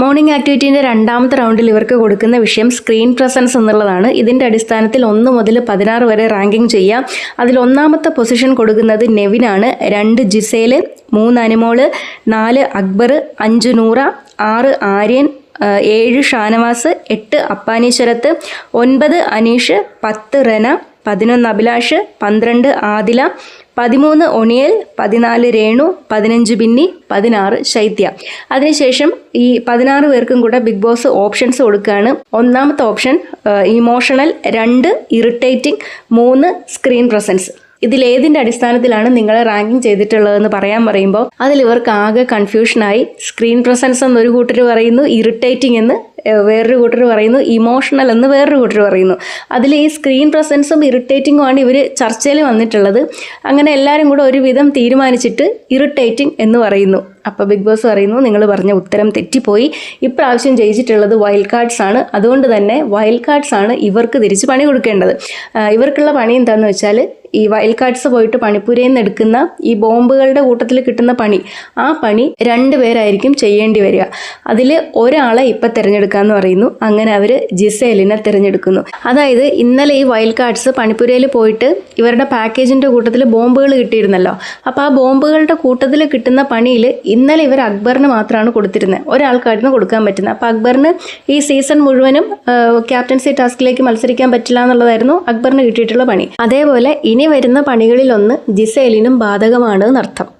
Morning ആക്ടിവിറ്റീന്റെ രണ്ടാമത്തെ റൗണ്ടിൽ ഇവർക്ക് കൊടുക്കുന്ന വിഷയം സ്ക്രീൻ പ്രസൻസ് എന്നുള്ളതാണ്. ഇതിന്റെ അടിസ്ഥാനത്തിൽ ഒന്ന് മുതൽ പതിനാറ് വരെ റാങ്കിങ് ചെയ്യാം. അതിൽ ഒന്നാമത്തെ പൊസിഷൻ കൊടുക്കുന്നത് നെവിനാണ് രണ്ട് ജിസേൽ മൂന്ന് അനുമോൾ നാല് അക്ബർ അഞ്ച് നൂറ ആറ് ആര്യൻ ഏഴ് ഷാനവാസ് എട്ട് അപ്പാനീശ്വരത്ത് ഒൻപത് അനീഷ് പത്ത് റെന പതിനൊന്ന് അഭിലാഷ് പന്ത്രണ്ട് ആദില പതിമൂന്ന് ഒണിയൽ പതിനാല് രേണു പതിനഞ്ച് ബിന്നി പതിനാറ് ശൈത്യ. അതിനുശേഷം ഈ പതിനാറ് പേർക്കും കൂടെ ബിഗ് ബോസ് ഓപ്ഷൻസ് കൊടുക്കുകയാണ്. ഒന്നാമത്തെ ഓപ്ഷൻ ഇമോഷണൽ രണ്ട് ഇറിറ്റേറ്റിംഗ് മൂന്ന് സ്ക്രീൻ പ്രസൻസ്. ഇതിലേതിന്റെ അടിസ്ഥാനത്തിലാണ് നിങ്ങൾ റാങ്കിങ് ചെയ്തിട്ടുള്ളതെന്ന് പറയാൻ പറയുമ്പോൾ അതിൽ ഇവർക്ക് ആകെ കൺഫ്യൂഷനായി സ്ക്രീൻ പ്രസൻസ് എന്നൊരു കൂട്ടർ പറയുന്നു ഇറിറ്റേറ്റിംഗ് എന്ന് വേറൊരു കൂട്ടർ പറയുന്നു ഇമോഷണൽ എന്ന് വേറൊരു കൂട്ടർ പറയുന്നു. അതിൽ ഈ സ്ക്രീൻ പ്രസൻസും ഇറിറ്റേറ്റിംഗും ആണ് ഇവർ ചർച്ചയിൽ വന്നിട്ടുള്ളത്. അങ്ങനെ എല്ലാവരും കൂടെ ഒരുവിധം തീരുമാനിച്ചിട്ട് ഇറിറ്റേറ്റിംഗ് എന്ന് പറയുന്നു. അപ്പോൾ ബിഗ് ബോസ് പറയുന്നു നിങ്ങൾ പറഞ്ഞ ഉത്തരം തെറ്റിപ്പോയി. ഇപ്രാവശ്യം ജയിച്ചിട്ടുള്ളത് വൈൽഡ് കാർഡ്സ് ആണ്. അതുകൊണ്ട് തന്നെ വൈൽഡ് കാർഡ്സ് ആണ് ഇവർക്ക് തിരിച്ച് പണി കൊടുക്കേണ്ടത്. ഇവർക്കുള്ള പണി എന്താണെന്ന് വെച്ചാൽ ഈ വൈൽഡ് കാർഡ്സ് പോയിട്ട് പണിപ്പുരയിൽ നിന്ന് എടുക്കുന്ന ഈ ബോംബുകളുടെ കൂട്ടത്തിൽ കിട്ടുന്ന പണി. ആ പണി രണ്ട് പേരായിരിക്കും ചെയ്യേണ്ടി വരിക. അതിൽ ഒരാളെ ഇപ്പം തിരഞ്ഞെടുക്കാമെന്ന് പറയുന്നു. അങ്ങനെ അവർ ജിസേലിനെ തിരഞ്ഞെടുക്കുന്നു. അതായത് ഇന്നലെ ഈ വൈൽഡ് കാർഡ്സ് പണിപ്പുരയിൽ പോയിട്ട് ഇവരുടെ പാക്കേജിന്റെ കൂട്ടത്തിൽ ബോംബുകൾ കിട്ടിയിരുന്നല്ലോ. അപ്പോൾ ആ ബോംബുകളുടെ കൂട്ടത്തിൽ കിട്ടുന്ന പണിയിൽ ഇന്നലെ ഇവർ അക്ബറിന് മാത്രമാണ് കൊടുത്തിരുന്നത്. ഒരാൾക്കായിരുന്നു കൊടുക്കാൻ പറ്റുന്നത്. അപ്പോൾ അക്ബറിന് ഈ സീസൺ മുഴുവനും ക്യാപ്റ്റൻസി ടാസ്കിലേക്ക് മത്സരിക്കാൻ പറ്റില്ല എന്നുള്ളതായിരുന്നു അക്ബറിന് കിട്ടിയിട്ടുള്ള പണി. അതേപോലെ ഇനി വരുന്ന പണികളിലൊന്ന് ജിസേലിനും ബാധകമാണ് എന്നർത്ഥം